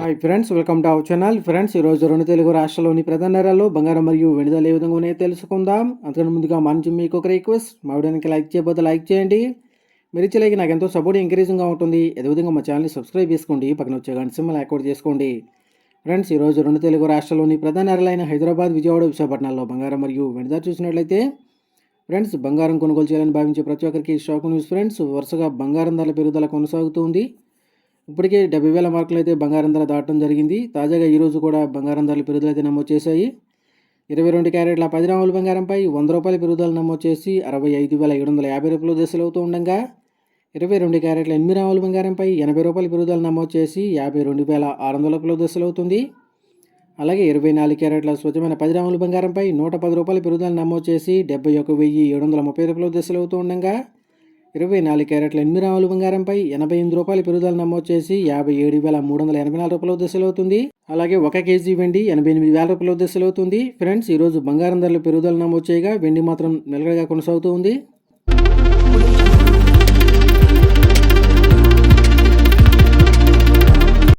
Hi friends welcome to our channel friends ఈరోజు రెండు తెలుగు రాష్ట్రాల్లోని ప్రధాన నగరాల్లో బంగారం మరియు వెనుదల ఏ విధంగా ఉన్నాయో తెలుసుకుందాం. అందుకని ముందుగా మంచి మీకు ఒక రిక్వెస్ట్ మా వీడియోకి లైక్ చేయబోతే లైక్ చేయండి. మీరు ఇచ్చే నాకు ఎంతో సపోర్ట్ ఎంకరేజింగ్గా ఉంటుంది. అదేవిధంగా మా ఛానల్ని సబ్స్క్రైబ్ చేసుకోండి. పక్కన వచ్చే గంట సింబల్ యాక్టివేట్ చేసుకోండి. ఫ్రెండ్స్ ఈరోజు రెండు తెలుగు రాష్ట్రాల్లోని ప్రధాన నగరాలైన హైదరాబాద్ విజయవాడ విశాఖపట్నాల్లో బంగారం మరియు వెనుదల చూసినట్లయితే ఫ్రెండ్స్ బంగారం కొనుగోలు చేయాలని భావించే ప్రతి ఒక్కరికి షాక్ న్యూస్ ఫ్రెండ్స్ వరుసగా బంగారం ధరల పెరుగుదల కొనసాగుతుంది ఇప్పటికే డెబ్బై వేల మార్కులు అయితే బంగారం ధర దాటడం జరిగింది. తాజాగా ఈరోజు కూడా బంగారం ధరలు పెరుగుదల అయితే నమోదు చేశాయి. ఇరవై రెండు క్యారెట్ల పది గ్రాముల బంగారంపై వంద రూపాయల పెరుగుదల నమోదు చేసి అరవై ఐదు వేల ఏడు వందల యాభై రూపాయలు దశలు అవుతూ ఉండగా ఇరవై రెండు క్యారెట్ల ఎనిమిది గ్రాముల బంగారంపై ఎనభై రూపాయల పెరుగుదల నమోదు చేసి యాభై రెండు వేల ఆరు వందల రూపాయల దశలు అవుతుంది అలాగే ఇరవై నాలుగు క్యారెట్ల స్వచ్ఛమైన పది గ్రాముల బంగారంపై నూట పది రూపాయల పెరుగుదల నమోదు చేసి డెబ్బై ఒక వెయ్యి ఏడు వందల ముప్పై రూపాయల దశలవుతూ ఉండగా ఇరవై నాలుగు క్యారెట్ల ఎనిమిది రాముల బంగారంపై ఎనభై ఎనిమిది రూపాయల పెరుగుదల నమోదు చేసి యాభై ఏడు వేల మూడు వందల ఎనభై నాలుగు రూపాయల దశలు అవుతుంది. అలాగే ఒక కేజీ వెండి ఎనభై ఎనిమిది వేల రూపాయల దశలు అవుతుంది. ఫ్రెండ్స్ ఈరోజు బంగారం ధరలు పెరుగుదల నమోదు చేయగా వెండి మాత్రం నిలకడగా కొనసాగుతూ ఉంది.